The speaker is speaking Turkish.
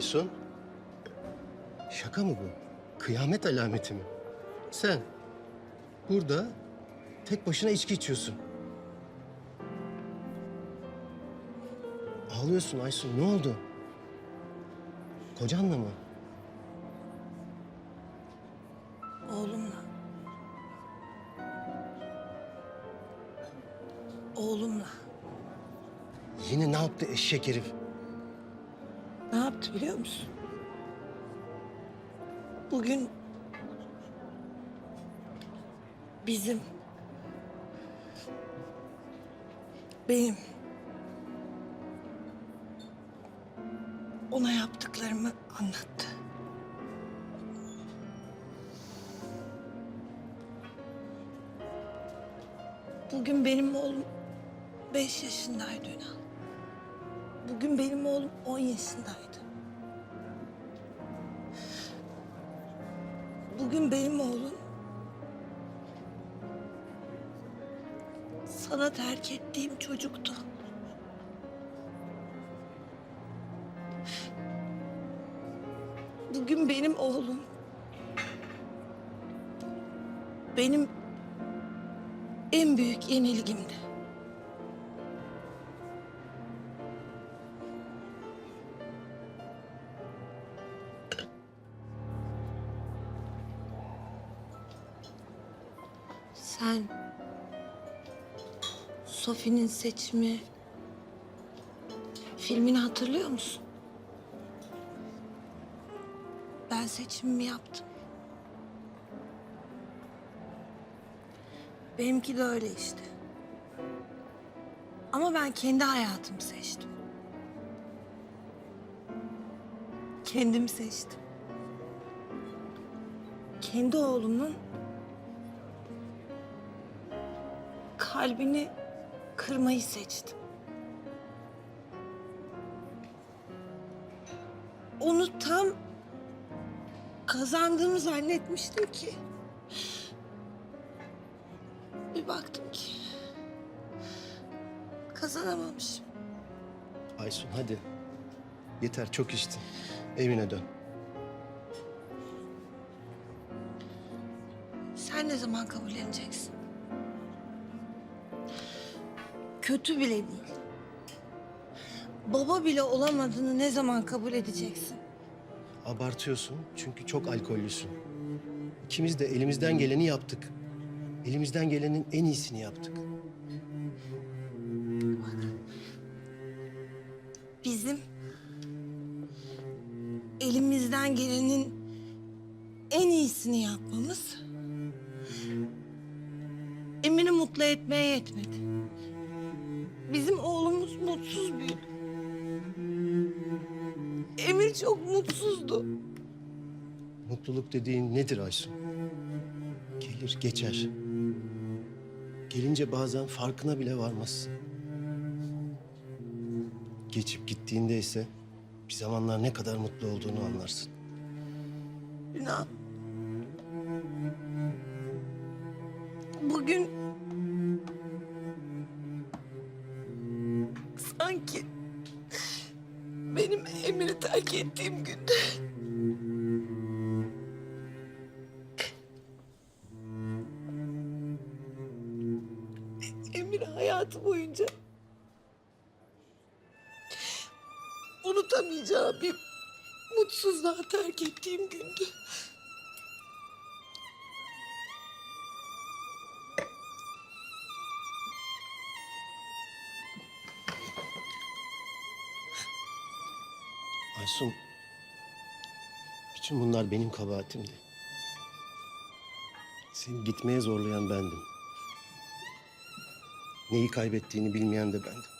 Aysun. Şaka mı bu? Kıyamet alameti mi? Sen burada tek başına içki içiyorsun. Ağlıyorsun Aysun. Ne oldu? Kocanla mı? Oğlumla. Oğlumla. Yine ne yaptı eşek herif? Ne yaptı biliyor musun? Bugün bizim benim ona yaptıklarımı anlattı. Bugün benim oğlum beş yaşındaydı Ünal. Bugün benim oğlum 10 yaşındaydı. Bugün benim oğlum sana terk ettiğim çocuktu. Bugün benim oğlum benim en büyük yenilgimdi. Sen Sophie'nin seçimi filmini hatırlıyor musun? Ben seçimimi yaptım. Benimki de öyle işte. Ama ben kendi hayatımı seçtim. Kendim seçtim. Kendi oğlumun kalbini kırmayı seçtim. Onu tam kazandığımı zannetmiştim ki. Bir baktım ki kazanamamışım. Aysun hadi. Yeter çok içtin. Evine dön. Sen ne zaman kabulleneceksin? Kötü bile değil. Baba bile olamadığını ne zaman kabul edeceksin? Abartıyorsun çünkü çok alkollüsün. İkimiz de elimizden geleni yaptık. Elimizden gelenin en iyisini yaptık. Bizim elimizden gelenin en iyisini yapmamız Emir'i mutlu etmeye yetmedi. Bizim oğlumuz mutsuz büyüdü. Emir çok mutsuzdu. Mutluluk dediğin nedir Aysun? Gelir geçer. Gelince bazen farkına bile varmazsın. Geçip gittiğinde ise bir zamanlar ne kadar mutlu olduğunu anlarsın. Ünal. Bugün sanki benim Emir'i terk ettiğim günde Emir hayatı boyunca unutamayacağı bir mutsuzluğa terk ettiğim gündü. Aysun, bütün bunlar benim kabahatimdi. Seni gitmeye zorlayan bendim. Neyi kaybettiğini bilmeyen de bendim.